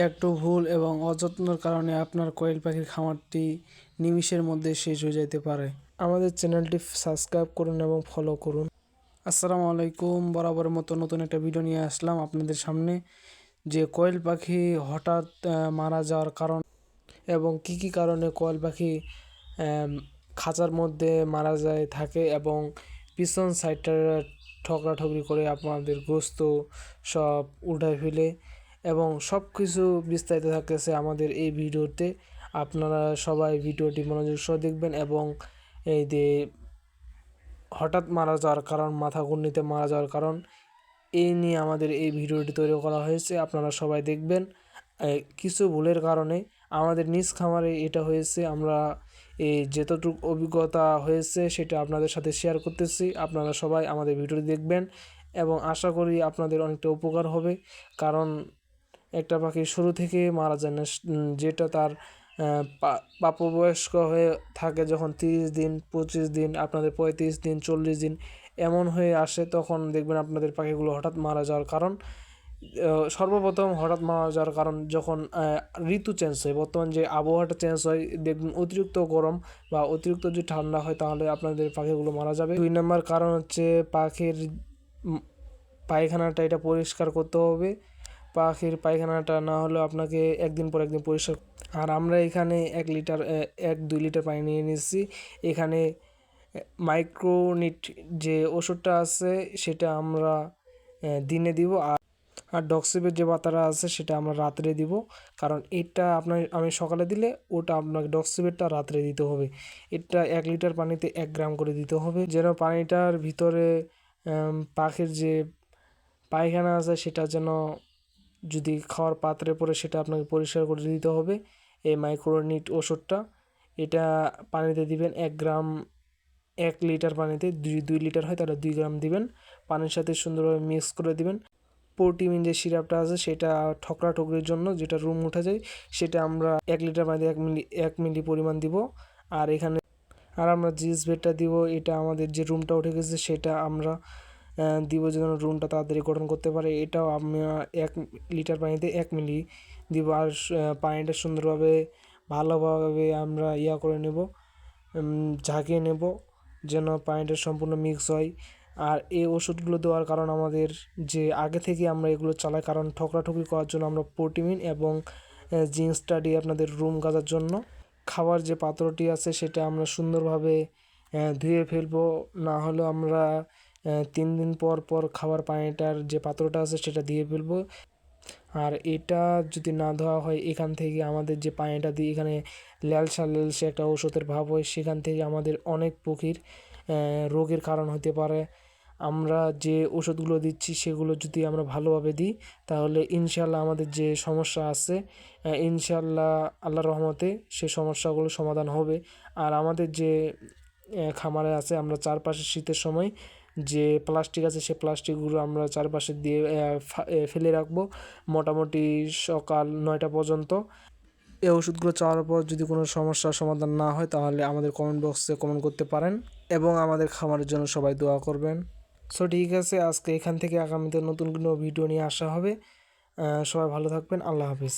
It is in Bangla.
একটু ভুল এবং অযত্নের কারণে আপনার কোয়েল পাখির খামারটি নিমিষের মধ্যে শেষ হয়ে যেতে পারে। আমাদের চ্যানেলটি সাবস্ক্রাইব করুন এবং ফলো করুন। আসসালামু আলাইকুম। বরাবরের মতো নতুন একটা ভিডিও নিয়ে আসলাম আপনাদের সামনে। যে কোয়েল পাখি হঠাৎ মারা যাওয়ার কারণ এবং কি কি কারণে কোয়েল পাখি খাঁচার মধ্যে মারা যায়, থাকে এবং পিছন সাইডটা ঠকরাঠকরি করে আপনাদের গোস্ত সব উঠায় ফেলে। এবং সব কিছু বিস্তারিত থাকতেছে আমাদের এই ভিডিওতে। আপনারা সবাই ভিডিওটি মনোযোগ সহ দেখবেন এবং এই যে হঠাৎ মারা যাওয়ার কারণ, মাথা ঘূর্ণিতে মারা যাওয়ার কারণ, এই নিয়ে আমাদের এই ভিডিওটি তৈরি করা হয়েছে। আপনারা সবাই দেখবেন। কিছু ভুলের কারণে আমাদের নিজ খামারে এটা হয়েছে। আমরা এই যতটুকু অভিজ্ঞতা হয়েছে সেটা আপনাদের সাথে শেয়ার করতেছি। আপনারা সবাই আমাদের ভিডিওটি দেখবেন এবং আশা করি আপনাদের অনেকটা উপকার হবে। কারণ একটা পাখি শুরু থেকে মারা যায়। না যেটা তার আহ, পা- প্রাপ্তবয়স্ক হয়ে থাকে যখন তিরিশ দিন পঁচিশ দিন আপনাদের পঁয়ত্রিশ দিন চল্লিশ দিন এমন হয়ে আসে তখন দেখবেন আপনাদের পাখিগুলো হঠাৎ মারা যাওয়ার কারণ সর্বপ্রথম হঠাৎ মারা যাওয়ার কারণ যখন ঋতু চেঞ্জ হয়। বর্তমান যে আবহাওয়াটা চেঞ্জ হয় দেখবেন অতিরিক্ত গরম বা অতিরিক্ত যদি ঠান্ডা হয় তাহলে আপনাদের পাখিগুলো মারা যাবে। দুই নম্বর কারণ হচ্ছে পাখির পায়খানাটা এটা পরিষ্কার করতে হবে। পাখির পায়খানাটা না হলেও আপনাকে একদিন পর একদিন পরিষ্কার আর আমরা এখানে এক লিটার এক দুই লিটার পানি নিয়ে নিচ্ছি এখানে মাইক্রোনিট যে ওষুধটা আছে সেটা আমরা দিনে দিব আর আর ডক্সিপের যে পাতাটা আছে সেটা আমরা রাত্রে দিব। কারণ এটা আপনার, আমি সকালে দিলে ওটা আপনাকে ডক্সিপেরটা রাত্রে দিতে হবে। এটা এক লিটার পানিতে এক গ্রাম করে দিতে হবে। যেন পানিটার ভিতরে পাখির যে পায়খানা আছে সেটা যেন যদি খাওয়ার পাত্রে পড়ে সেটা আপনাকে পরিষ্কার করে দিতে হবে। এই মাইক্রোনিট ওষুধটা, এটা পানিতে দিবেন এক গ্রাম, এক লিটার পানিতে। দুই দুই লিটার হয় তাহলে দুই গ্রাম দিবেন। পানির সাথে সুন্দরভাবে মিক্স করে দিবেন। প্রোটিমিন যে সিরাপটা আছে সেটা ঠকরা ঠকরির জন্য, যেটা রুম উঠে যায়, সেটা আমরা এক লিটার পানিতে এক মিলি এক মিলি পরিমাণ দিব। আর এখানে, আর আমরা জিএস বেডটা দিব, এটা আমাদের যে রুমটা উঠে গেছে সেটা আমরা দিব যেন রুমটা তাড়াতাড়ি গঠন করতে পারে। এটাও আমরা এক লিটার পানিতে এক মিলি দিব। আর পানিটা সুন্দরভাবে, ভালোভাবে আমরা ইয়া করে নেব ঝাঁকিয়ে নেব যেন পানিটা সম্পূর্ণ মিক্স হয়। আর এই ওষুধগুলো দেওয়ার কারণ আমাদের যে আগে থেকে আমরা এগুলো চালাই, কারণ ঠকরাঠকি করার জন্য আমরা প্রোটিমিন এবং জিন্স স্টাডি আপনাদের রুম গাজার জন্য। খাবার যে পাত্রটি আছে সেটা আমরা সুন্দরভাবে ধুয়ে ফেলব। না হলেও আমরা তিন দিন পর পর খাবার পানিটার যে পাত্রটা আছে সেটা দিয়ে ফেলব। আর এটা যদি না ধোয়া হয়, এখান থেকে আমাদের যে পানিটা দিই এখানে ল্যালসা ল্যালসা একটা ওষুধের ভাব হয়, সেখান থেকে আমাদের অনেক পক্ষীর রোগের কারণ হতে পারে। আমরা যে ওষুধগুলো দিচ্ছি, সেগুলো যদি আমরা ভালোভাবে দিই, তাহলে ইনশাল্লাহ আমাদের যে সমস্যা আছে ইনশাল্লাহ আল্লাহ রহমতে সে সমস্যাগুলো সমাধান হবে। আর আমাদের যে খামারে আছে, আমরা চারপাশে শীতের সময় যে প্লাস্টিক আছে সে প্লাস্টিকগুলো আমরা চারপাশে দিয়ে ফেলে রাখব মোটামুটি সকাল নয়টা পর্যন্ত। এই ওষুধগুলো চাওয়ার পর যদি কোনো সমস্যার সমাধান না হয়, তাহলে আমাদের কমেন্ট বক্সে কমেন্ট করতে পারেন এবং আমাদের খামারের জন্য সবাই দোয়া করবেন। সো ঠিক আছে, আজকে এখান থেকে আগামীতে নতুন কোনো ভিডিও নিয়ে আসা হবে। সবাই ভালো থাকবেন, আল্লাহ হাফিজ।